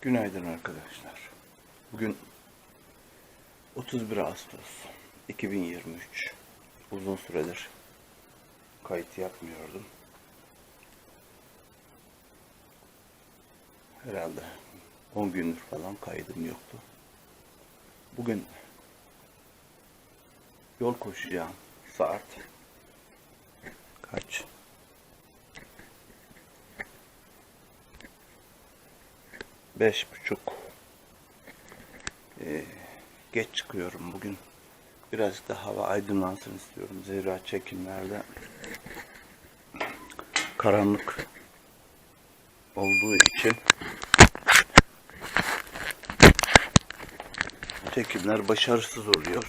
Günaydın arkadaşlar. Bugün 31 Ağustos 2023. Uzun süredir kayıt yapmıyordum. Herhalde 10 gündür falan kaydım yoktu. Bugün yol koşacağım. Saat kaç? Beş buçuk. Ee, geç çıkıyorum bugün. Birazcık da hava aydınlansın istiyorum. Zira çekimlerde karanlık olduğu için çekimler başarısız oluyor.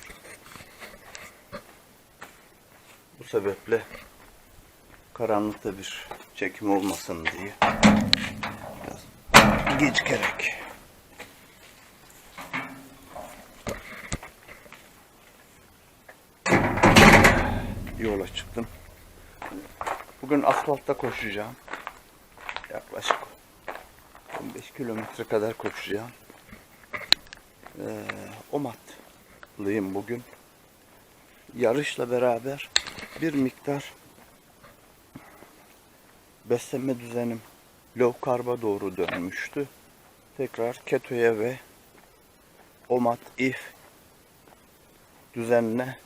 Bu sebeple karanlıkta bir çekim olmasın diye gecikerek yola çıktım. Bugün asfaltta koşacağım. Yaklaşık 15 kilometre kadar koşacağım. Ee, Omatlıyım bugün. Yarışla beraber bir miktar beslenme düzenim low doğru dönmüştü. Tekrar ketoya ve OMAD if düzenine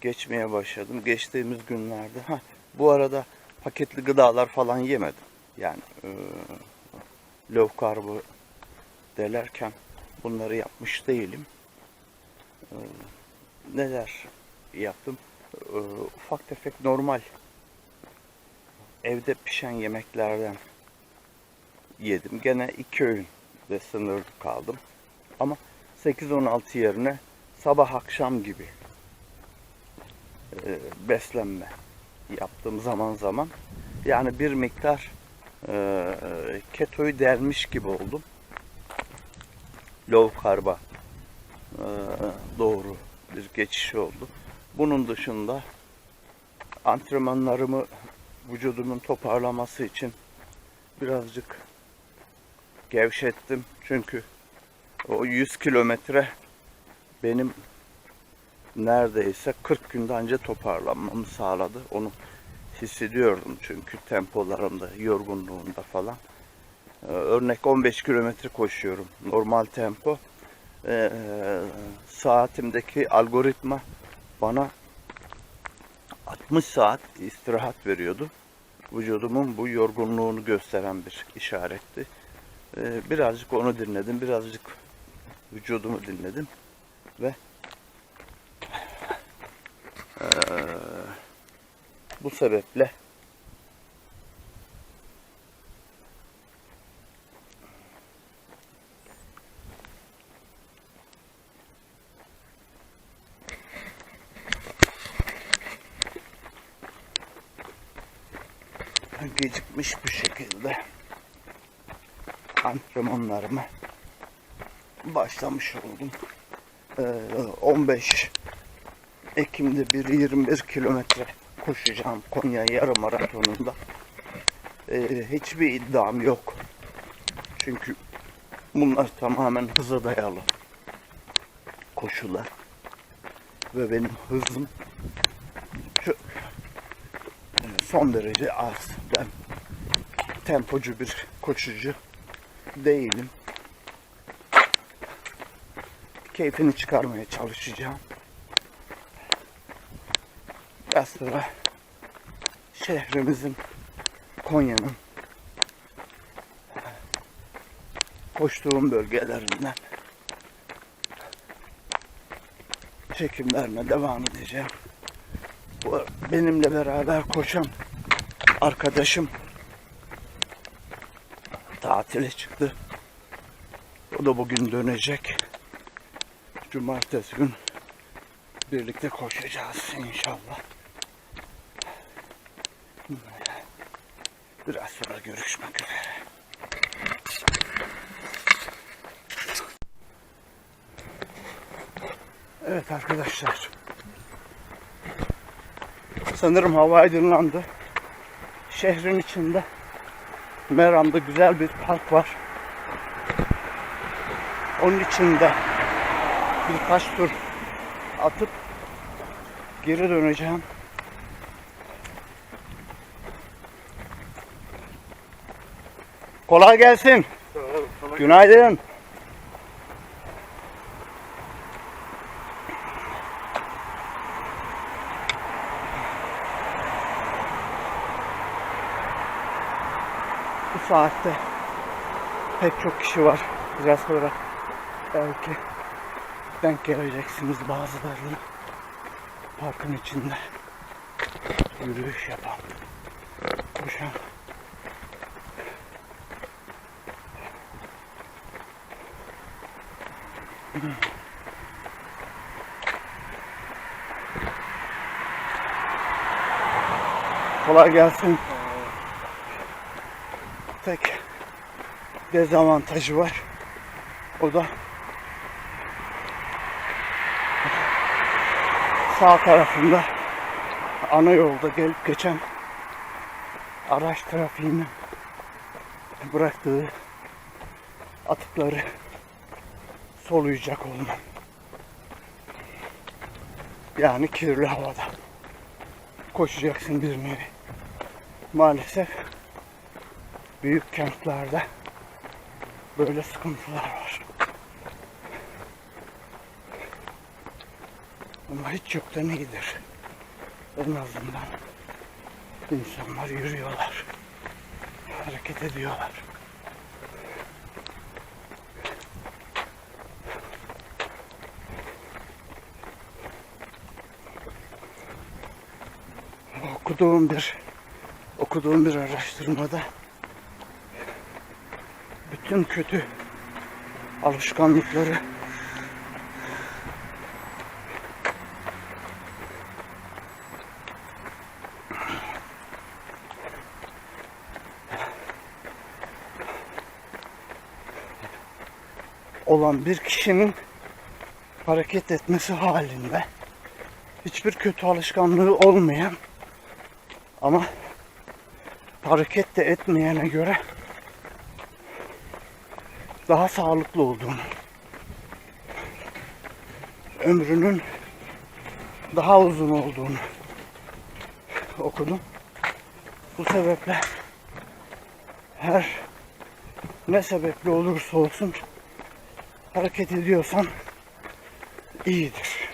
geçmeye başladım. Geçtiğimiz günlerde ha bu arada paketli gıdalar falan yemedim. Yani e, low delerken bunları yapmış değilim. E, neler yaptım? E, ufak tefek normal evde pişen yemeklerden yedim. Gene iki öğün de sınırlı kaldım. Ama 8-16 yerine sabah akşam gibi e, beslenme yaptım zaman zaman. Yani bir miktar e, ketoyu delmiş gibi oldum. Low carb'a e, doğru bir geçiş oldu. Bunun dışında antrenmanlarımı vücudumun toparlaması için birazcık gevşettim. Çünkü o 100 kilometre benim neredeyse 40 günde önce toparlanmamı sağladı. Onu hissediyordum çünkü tempolarımda, yorgunluğunda falan. Ee, örnek 15 kilometre koşuyorum. Normal tempo. Ee, saatimdeki algoritma bana 60 saat istirahat veriyordu. Vücudumun bu yorgunluğunu gösteren bir işaretti. Ee, birazcık onu dinledim, birazcık vücudumu dinledim ve ee, bu sebeple gecikmiş bir şekilde antrenmanlarıma başlamış oldum. Ee, 15 Ekim'de bir 21 kilometre koşacağım Konya yarım maratonunda. Ee, hiçbir iddiam yok. Çünkü bunlar tamamen hıza dayalı koşular. Ve benim hızım çok e, son derece az. Ben tempocu bir koşucu değilim. Keyfini çıkarmaya çalışacağım. Biraz sonra şehrimizin Konya'nın koştuğum bölgelerinden çekimlerine devam edeceğim. Benimle beraber koşan arkadaşım tatile çıktı. O da bugün dönecek. Cumartesi gün birlikte koşacağız inşallah. Biraz sonra görüşmek üzere. Evet arkadaşlar. Sanırım hava aydınlandı. Şehrin içinde Meram'da güzel bir park var. Onun için de birkaç tur atıp geri döneceğim. Kolay gelsin. Günaydın. Bu saatte pek çok kişi var. Biraz sonra belki denk geleceksiniz bazılarını. Parkın içinde yürüyüş yapan, koşan. Kolay gelsin. Tek dezavantajı var. O da sağ tarafında ana yolda gelip geçen araç trafiğinin bıraktığı atıkları soluyacak olmam. Yani kirli havada koşacaksın bir nevi. Maalesef büyük kentlerde böyle sıkıntılar var. Ama hiç yoktan iyidir. En azından insanlar yürüyorlar. Hareket ediyorlar. Okuduğum bir okuduğum bir araştırmada bütün kötü alışkanlıkları. Olan bir kişinin hareket etmesi halinde hiçbir kötü alışkanlığı olmayan ama hareket de etmeyene göre daha sağlıklı olduğunu, ömrünün daha uzun olduğunu okudum. Bu sebeple her ne sebeple olursa olsun hareket ediyorsan iyidir.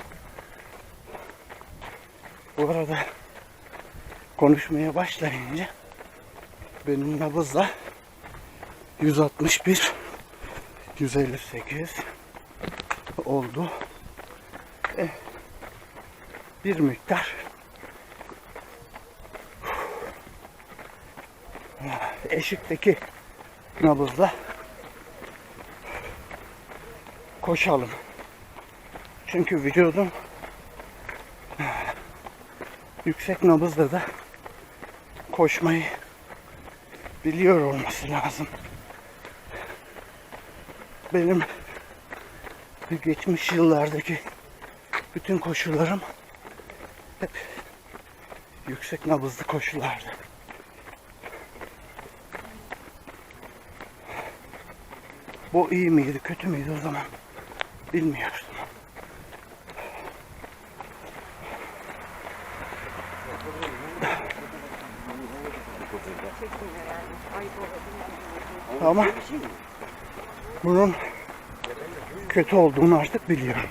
Bu arada konuşmaya başlayınca benim nabızla 161 158 oldu. E, bir miktar eşikteki nabızla koşalım. Çünkü vücudum yüksek nabızla da koşmayı biliyor olması lazım. Benim geçmiş yıllardaki bütün koşularım hep yüksek nabızlı koşulardı. Bu iyi miydi, kötü müydü o zaman bilmiyorum. Ama bunun kötü olduğunu artık biliyorum.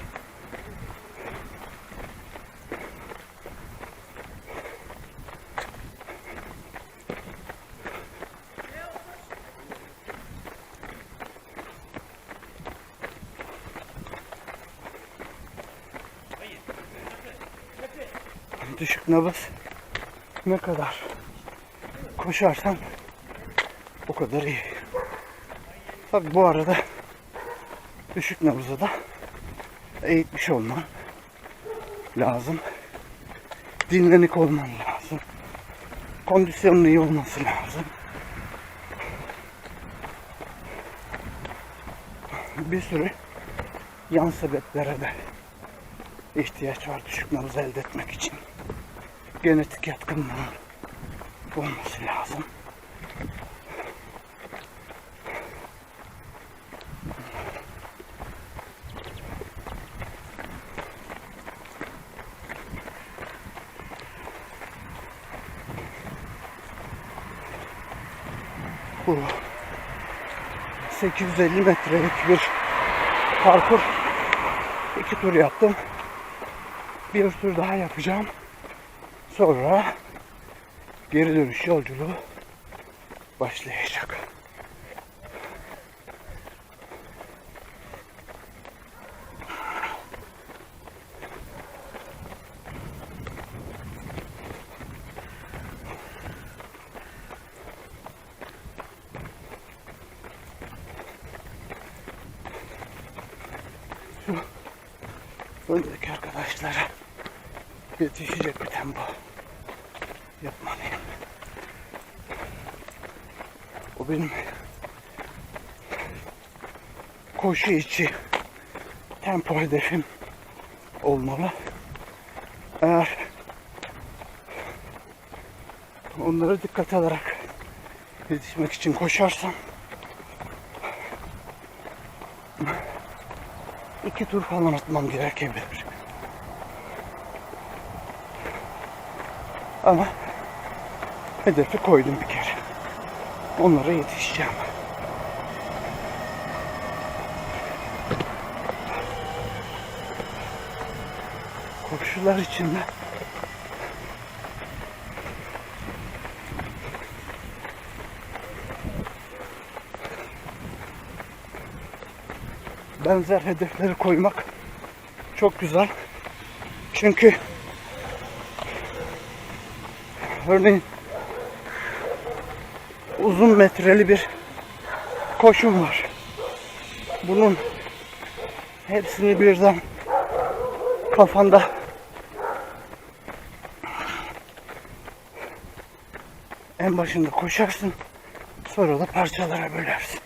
Düşük nabız ne kadar koşarsan o kadar iyi. Tabi bu arada düşük nabızı da eğitmiş olman lazım. Dinlenik olman lazım. Kondisyonun iyi olması lazım. Bir sürü yan sebeplere de ihtiyaç var düşük nabız elde etmek için. Genetik yatkınlığın olması lazım. Bu 850 metrelik bir parkur. İki tur yaptım. Bir tur daha yapacağım. Sonra geri dönüş yolculuğu başlayacak. Arkadaşlara yetişecek bir tempo yapmalıyım. O benim koşu içi tempo hedefim olmalı. Eğer onlara dikkat alarak yetişmek için koşarsam iki tur falan atmam gerekebilir. Ama hedefi koydum bir kere. Onlara yetişeceğim. Koşular içinde benzer hedefleri koymak çok güzel. Çünkü örneğin uzun metreli bir koşum var. Bunun hepsini birden kafanda en başında koşarsın. Sonra da parçalara bölersin.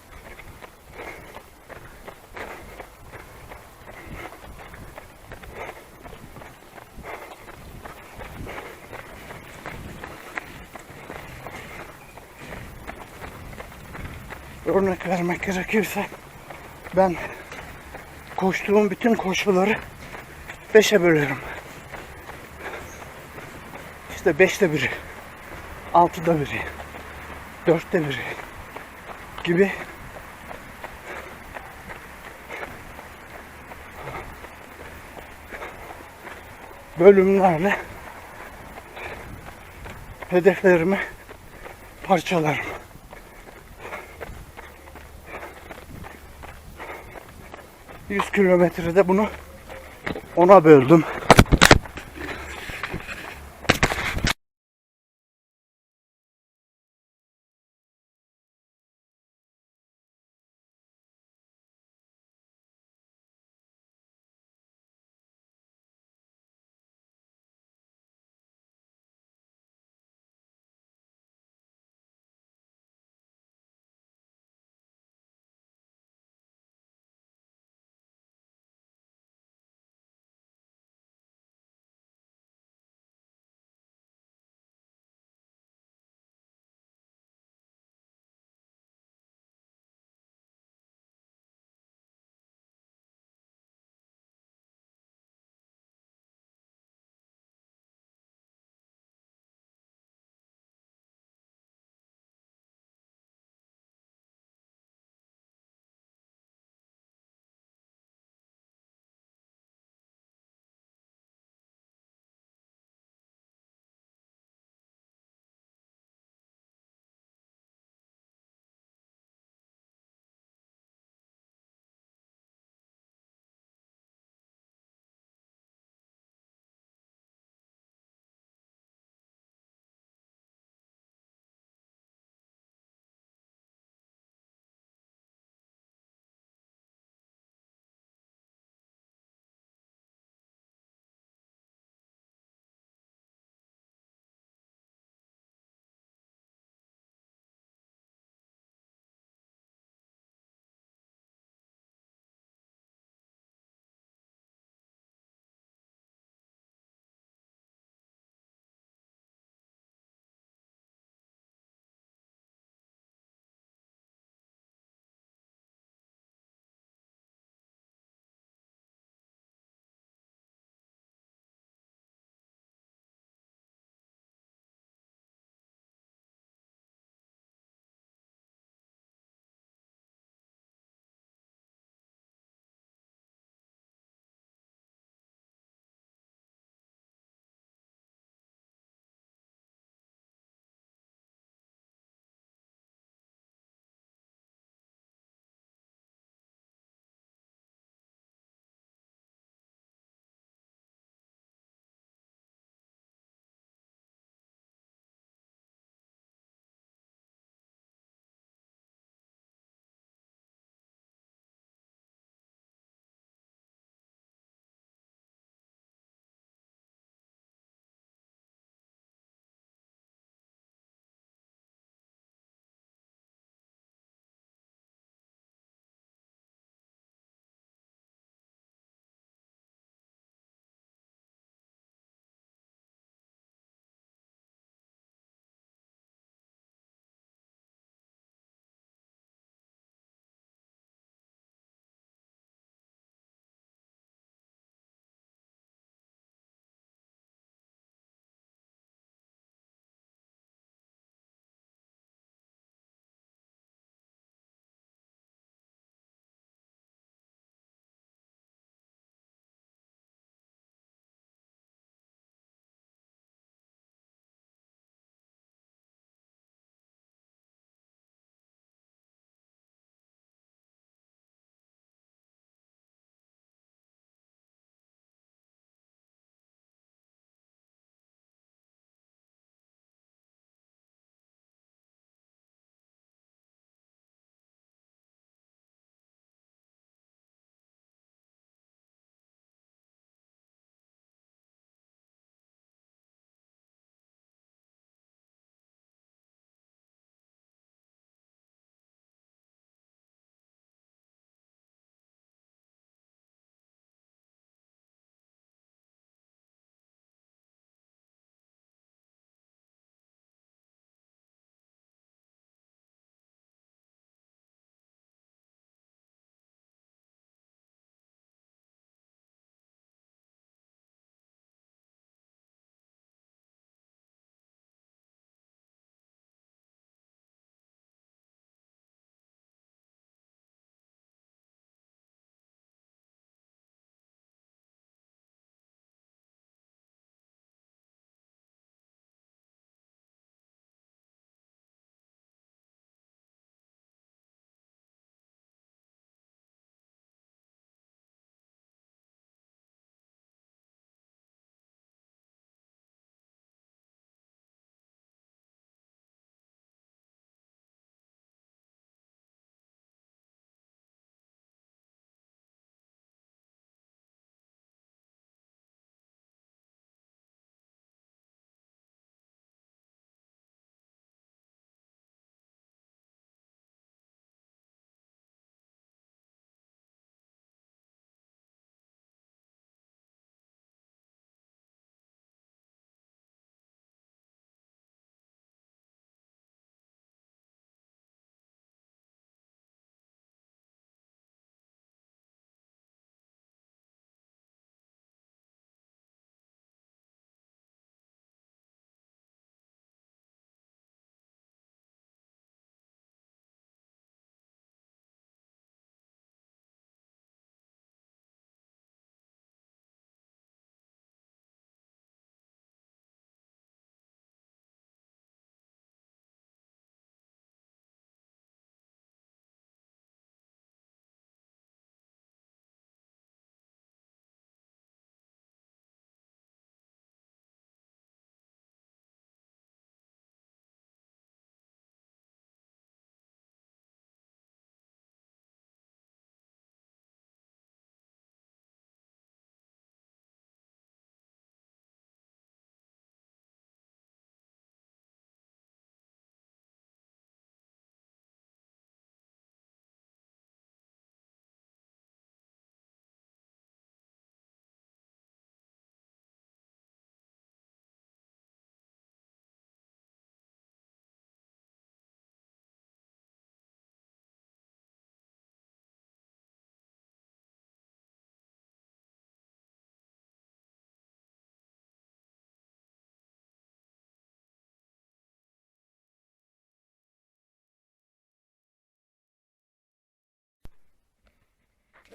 Örnek vermek gerekirse ben koştuğum bütün koşuları beşe bölerim. İşte beşte biri, altıda biri, dörtte biri gibi bölümlerle hedeflerimi parçalarım. 100 kilometrede bunu ona böldüm.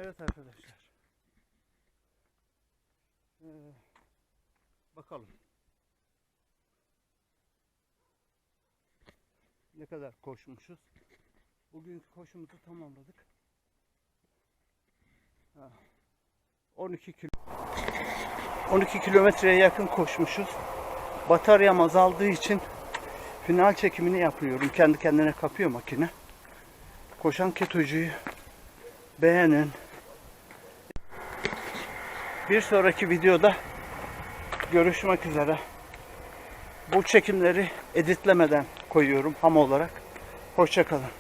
Evet arkadaşlar. Ee, bakalım. Ne kadar koşmuşuz. Bugünkü koşumuzu tamamladık. Ha, 12 kilo 12 kilometreye yakın koşmuşuz. Bataryam azaldığı için final çekimini yapıyorum. Kendi kendine kapıyor makine. Koşan ketocuyu beğenin. Bir sonraki videoda görüşmek üzere. Bu çekimleri editlemeden koyuyorum ham olarak. Hoşçakalın.